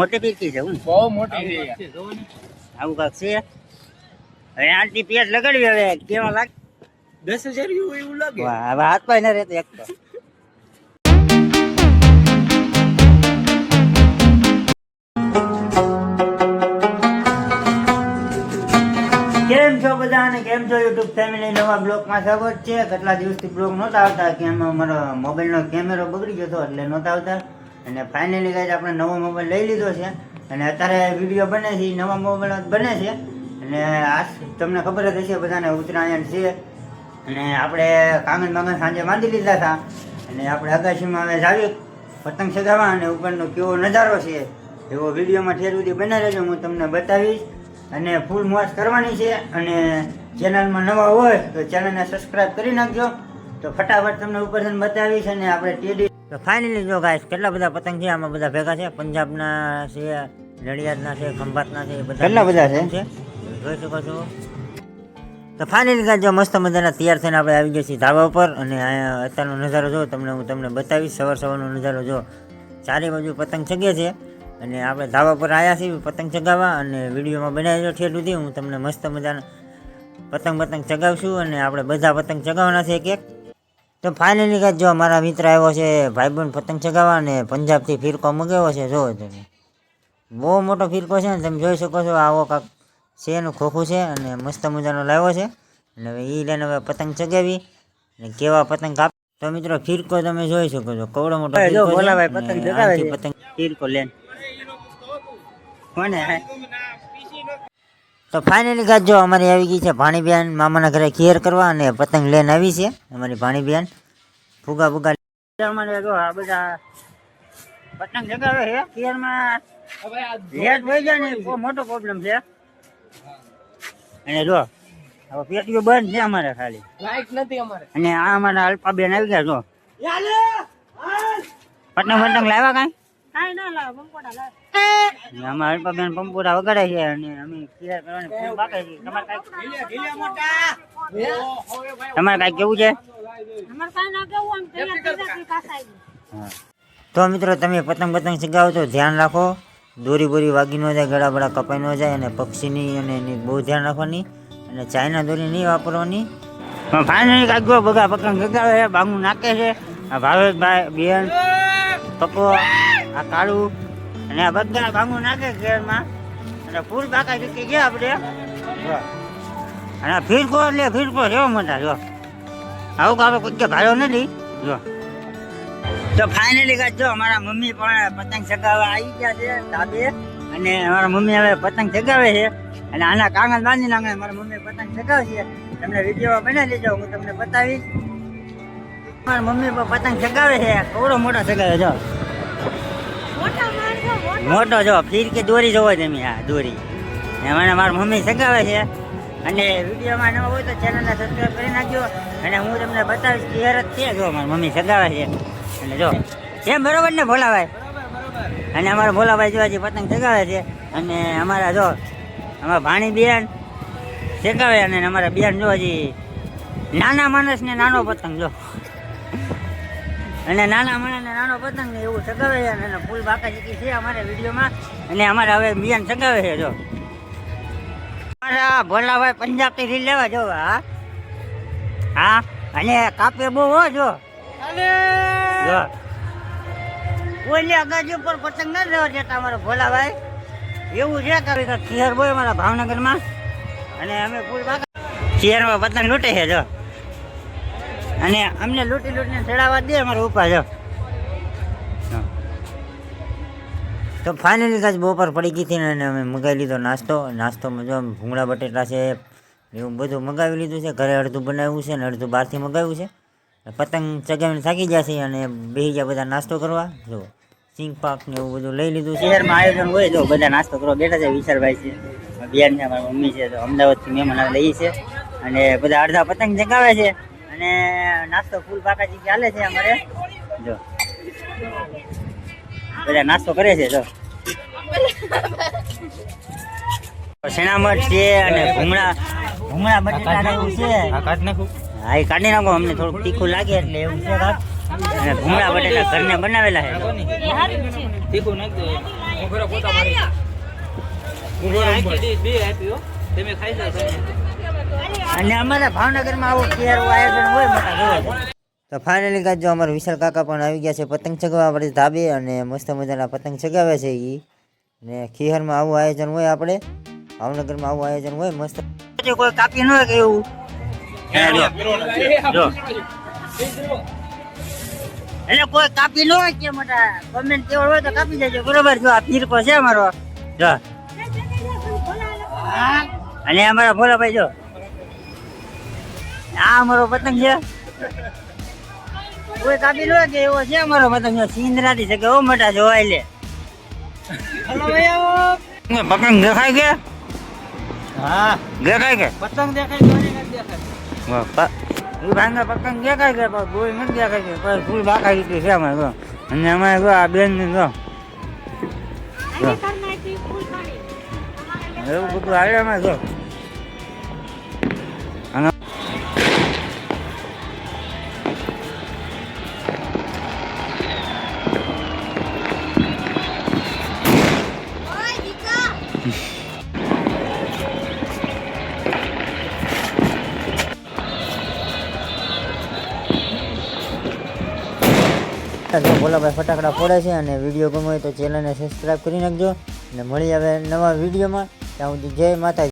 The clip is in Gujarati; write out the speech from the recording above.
મોટી પીરકી છે બહુ મોટી છે. આવું કાંક છે? હવે આટલી પેટ લગાડવી હવે કેવા લાગે દસ હજાર એવું એવું લાગે. હવે હાથ પાય ના રહેતો એક તો. કેમ છો બધા અને કેમ છો યુટ્યુબ ફેમિલી નવા બ્લોગમાં સ્વાગત છે. કેટલા દિવસથી બ્લોગ નહોતા આવતા કે એમાં મારો મોબાઈલનો કેમેરો બગડી ગયો હતો એટલે નહોતા આવતા. અને ફાઇનલી ગાઈઝ આપણે નવો મોબાઈલ લઈ લીધો છે. અને અત્યારે વીડિયો બને છે નવા મોબાઈલ બને છે. અને આ તમને ખબર જ હશે, બધાને ઉત્તરાયણ છે. અને આપણે કાંગન બાંગન સાંજે બાંધી લીધા હતા. અને આપણે અગાશીમાં હવે જાવી પતંગ ચગાવવા અને ઉપરનો કેવો નજારો છે, એવો વિડીયોમાં ઠેર સુધી બનાવી રહેજો, હું તમને બતાવીશ. અને ફૂલ મોજ કરવાની છે. અને ચેનલમાં નવા હોય તો ચેનલને સબસ્ક્રાઈબ કરી નાખજો. તો ફટાફટ તમને ઉપરથી બતાવીશ અને આપણે ટેડી તો ફાઇનલી જો ગાઈસ કેટલા બધા પતંગ છે આમાં બધા ભેગા છે? પંજાબના છે નડિયાદના છે ખંભાતના છે બધા કેટલા બધા છે? જોઈ શકો છો. તો ફાઇનલી ગાઈસ જો મસ્ત મજાના તૈયાર થઈને આપણે આવી ગયા છીએ ધાબા ઉપર અને અહીંયા અત્યારનો નજારો જો તમને હું તમને બતાવીશ. સવાર સવારનો નજારો જો ચારે બાજુ પતંગ ચગે છે. અને આપણે ધાબા પર આવ્યા છીએ પતંગ ચગાવવા અને વિડીયોમાં બનાવી છે ઠેર સુધી. હું તમને મસ્ત મજાના પતંગ પતંગ ચગાવશું અને આપણે બધા પતંગ ચગાવવાના છે એક એક તો ફાઇનલી કાંઈ જો મારા મિત્ર આવ્યો છે ભાઈબંધ પતંગ ચગાવવા અને પંજાબથી ફિરકો મગાવ્યો છે જો તમે બહુ મોટો ફિરકો છે ને તમે જોઈ શકો છો આવો કાંક છે એનું ખોખું છે અને મસ્ત મજાનો લાવ્યો છે અને હવે એ લઈને હવે પતંગ ચગાવી અને કેવા પતંગ કાપ તો મિત્રો ફિરકો તમે જોઈ શકો છો કવડો મોટો. પતંગ ફિરકો લેન કોને? તો ફાઇનલી ગાજ જો અમારી આવી ગઈ છે ભાણીબેન મામાના ઘરે કેર કરવા અને પતંગ લઈને આવી છે અમારી ભાણીબેન. ફુગા ફુગા અમારે જો આ બધા પતંગ છે ખેરમાં લેટ થઈ જાય ને બહુ મોટો પ્રોબ્લેમ છે. અને જો હવે પેટીઓ બંધ છે અમારે ખાલી. લાઈટ નથી અમારે. અને આ અમારા અલ્પાબેન આવી ગયા જો. પતંગ પતંગ લાવ્યા કાંઈ? અમારા બેન પંપુરા વગાડે છે અને અમે ક્લિયર કરવાની ફૂલ બાકી છે. તમારે કાંઈ તમારે કાંઈ કેવું છે? તો મિત્રો તમે પતંગ પતંગ ચગાવો તો ધ્યાન રાખો. દોરી બોરી વાગી ન જાય ગળા બળા કપાઈ ન જાય અને પક્ષીની અને એની બહુ ધ્યાન રાખવાની અને ચાઇના દોરી નહીં વાપરવાની. ફાઇનલી કાગો બગા પતંગ ચગાવે છે બાંગું નાખે છે. આ ભાવેશભાઈ બેન પપ્પો આ કાળું અને આ બધા ભાંગું નાખે ઘેરમાં. અને ફૂલ બાકા ચૂકી ગયા આપણે. અને ફીરકો એટલે ફીરકો કેવો મોટા જો. આવું કાવે કોઈ ભાડો નથી. જો. તો ફાઇનલી કાચ જો, અમારા મમ્મી પણ પતંગ ચગાવવા આવી ગયા છે, ધાબે. અને અમારા મમ્મી હવે પતંગ ચગાવે છે. અને આના કાગળ બાંધી નાખે મારા મમ્મી પતંગ ચગાવશે. તમને વીડિયો બનાવી લેજો હું તમને બતાવીશ. મારા મમ્મી પતંગ ચગાવે છે કવડો મોટો ચગાવે જો. મોટો જો, ફીર કે દોરી જોવો તમે હા દોરી. એમાં મારા મમ્મી સગાવે છે. અને વિડીયોમાં ન હોય તો ચેનલને સબસ્ક્રાઈબ કરી નાખજો. અને હું તમને બતાવીશ કે હેરત છે જો, મારી મમ્મી સગાવે છે. અને જો, એમ બરોબર ને ભોલાભાઈ? અને અમારા ભોલાભાઈ જો હજી પતંગ ચગાવે છે. અને અમારા જો, અમારા ભાણી બેન શેકાવે અને અમારા બિયાન જો હજી નાના માણસ ને નાનો પતંગ જો. અને નાના માણસ ને નાનો પતંગ ને એવું સગાવે છે અને ફૂલ બાકા ચીકી છે અમારા વિડીયોમાં. અને અમારે હવે મિયાન સગાવે છે જો. અમારા ભોલાભાઈ પંજાબથી રીલ લેવા જો હા? હા? અને કાપે બહુ હો જો. જો. ઓલી અગાજી ઉપર પતંગ ના લેવા જતા અમારા ભોલાભાઈ. એવું છે કે ખીયર બોય અમારા ભાવનગરમાં. અને અમે ફૂલ બાકા ખીરમાં પતંગ લૂંટે છે જો. અને અમને લૂંટી લૂંટીને ચડાવવા દે અમારે ઉપા, જો. તો ફાઇનલી કાચ બપોર પડી ગઈ હતી અને અમે મગાવી લીધો નાસ્તો. નાસ્તોમાં જો ભૂંગળા, બટેટા છે, એવું બધું મગાવી લીધું છે. ઘરે અડધું બનાવ્યું છે અને અડધું બહારથી મગાવ્યું છે. પતંગ ચગાવીને થાકી ગયા છે અને બેસી ગયા બધા નાસ્તો કરવા. જો, સિંગ પાક ને એવું બધું લઈ લીધું શહેરમાં આયોજન હોય તો બધા નાસ્તો કરવા બેઠા છે. વિશાલભાઈ છે બિહાર છે મારી મમ્મી છે, તો અમદાવાદથી મહેમાન લઈએ છે. અને બધા અડધા પતંગ ચગાવે છે. અને નાસ્તો ફૂલ પાકાજી ચાલે છે અમારે. જો. બધા નાસ્તો કરે છે જો. શેણામઠ છે અને ભૂંગળા ભૂંગળા બટેટા એવું છે. હા એ કાઢી નાખો અમને થોડુંક તીખું લાગે એટલે એવું છે કાંક. અને ભૂંગળા બટેટા ઘરને બનાવેલા છે તીખું નાખ દે. ઘરે પોતા મારી. બે આપી તમે ખાઈ જાઓ અને અમારા ભાવનગરમાં આવું કેરું આયોજન હોય મોટા જોવા તો ફાઇનલી કાજ જો અમારા વિશાલ કાકા પણ આવી ગયા છે પતંગ ચગાવવા આપણે ધાબે અને મસ્ત મજાના પતંગ ચગાવે છે એ ને ખીહરમાં આવું આયોજન હોય આપણે. ભાવનગરમાં આવું આયોજન હોય મસ્ત. કોઈ કાપી ન હોય કે એવું. એટલે કોઈ કાપી ન હોય કે મોટા કમેન્ટ કેવળ હોય તો કાપી દેજો. બરોબર જો આ પીરકો છે અમારો. જો. અને અમારા ભોલાભાઈ જો. આ અમારો પતંગ છે. કોઈ કાપી લો કે એવો છે અમારો પતંગ છે. કે ઓ મોટા જોવાય લે પતંગ દેખાય કે? હા. દેખાય કે? પતંગ દેખાય ગોળી ભાંગા પતંગ દેખાય કે? પણ નથી દેખાય કે? પણ ફૂલ બાકા રીતે છે અમારે જો. અને અમારે જો આ બેન ને જો. જો. એવું બધું આવે અમારે જો. ભોલાભાઈ ફટાકડા ફોડે છે અને વીડિયો ગમે તો ચેનલને સબસ્ક્રાઈબ કરી નાખજો. અને મળી આવે નવા વિડીયોમાં. ત્યાં સુધી જય માતાજી.